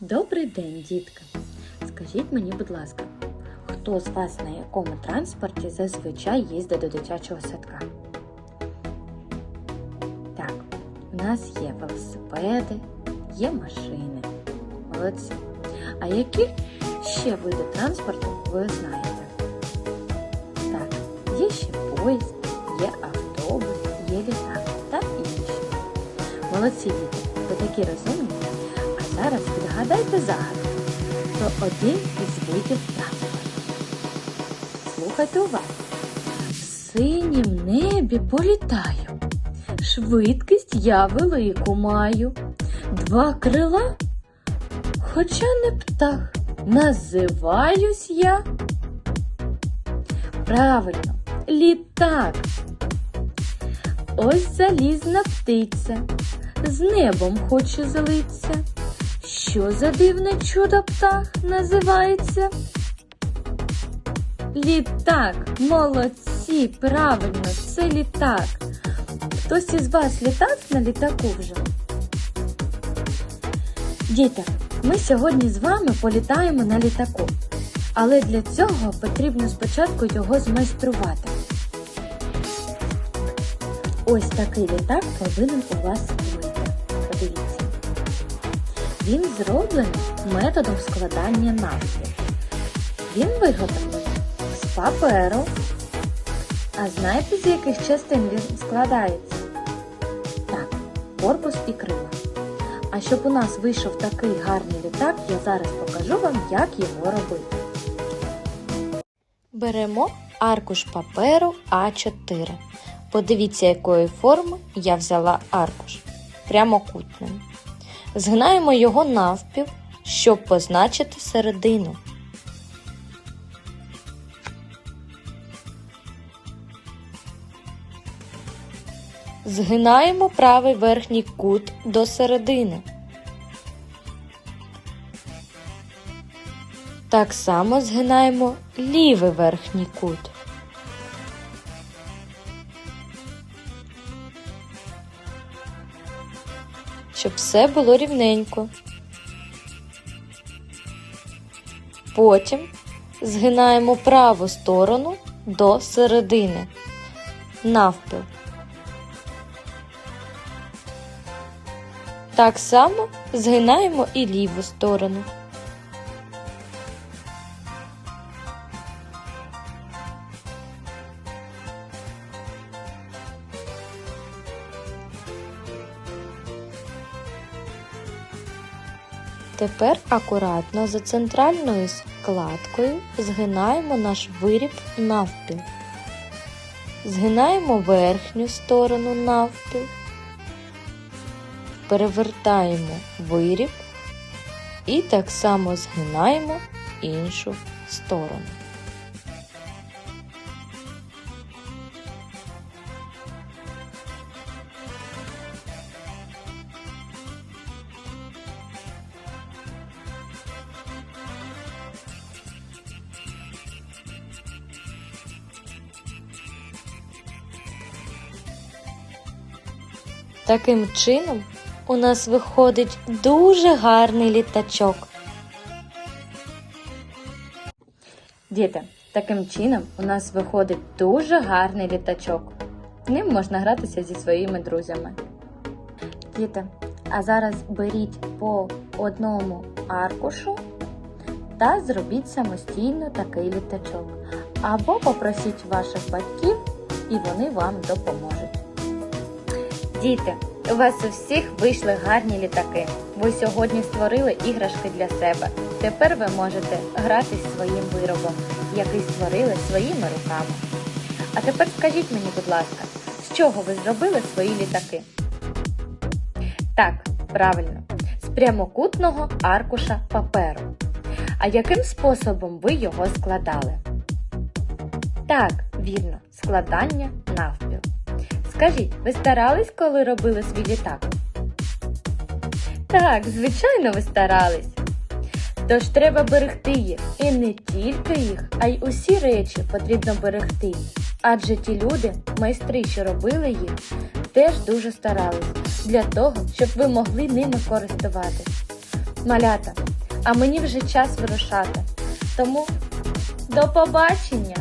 Добрий день, дітка. Скажіть мені, будь ласка, хто з вас на якому транспорті зазвичай їздить до дитячого садка? Так, у нас є велосипеди, є машини. Молодці. А які ще види транспорту ви знаєте? Так, є ще поїзд, є автобус, є літак та інші. Молодці діти, ви такі розумні. Зараз відгадайте загадку про один із видів транспорту. Слухайте уважно. В синім небі політаю. Швидкість я велику маю. Два крила, хоча не птах. Називаюсь я. Правильно, літак. Ось залізна птиця, з небом хоче злиться. Що за дивне чудо птах називається? Літак, молодці, правильно, це літак. Хтось із вас літав на літаку вже? Діти, ми сьогодні з вами політаємо на літаку, але для цього потрібно спочатку його змайструвати. Ось такий літак повинен у вас вийти. Він зроблений методом складання навпіл. Він виготовлений з паперу. А знаєте, з яких частин він складається? Так, корпус і крила. А щоб у нас вийшов такий гарний літак, я зараз покажу вам, як його робити. Беремо аркуш паперу А4. Подивіться, якої форми я взяла аркуш. Прямокутним. Згинаємо його навпіл, щоб позначити середину. Згинаємо правий верхній кут до середини. Так само згинаємо лівий верхній кут. Щоб все було рівненько. Потім згинаємо праву сторону до середини. Навпіл. Так само згинаємо і ліву сторону. Тепер акуратно за центральною складкою згинаємо наш виріб навпіл. Згинаємо верхню сторону навпіл. Перевертаємо виріб і так само згинаємо іншу сторону. Таким чином у нас виходить дуже гарний літачок. Діти, таким чином у нас виходить дуже гарний літачок. Ним можна гратися зі своїми друзями. Діти, а зараз беріть по одному аркушу та зробіть самостійно такий літачок. Або попросіть ваших батьків, і вони вам допоможуть. Діти, у вас у всіх вийшли гарні літаки. Ви сьогодні створили іграшки для себе. Тепер ви можете гратись своїм виробом, який створили своїми руками. А тепер скажіть мені, будь ласка, з чого ви зробили свої літаки? Так, правильно, з прямокутного аркуша паперу. А яким способом ви його складали? Так, вірно, складання навпіл. Скажіть, ви старались, коли робили свій літак? Так, звичайно, ви старались. Тож треба берегти їх. І не тільки їх, а й усі речі потрібно берегти. Адже ті люди, майстри, що робили їх, теж дуже старались для того, щоб ви могли ними користуватись. Малята, а мені вже час вирушати. Тому до побачення!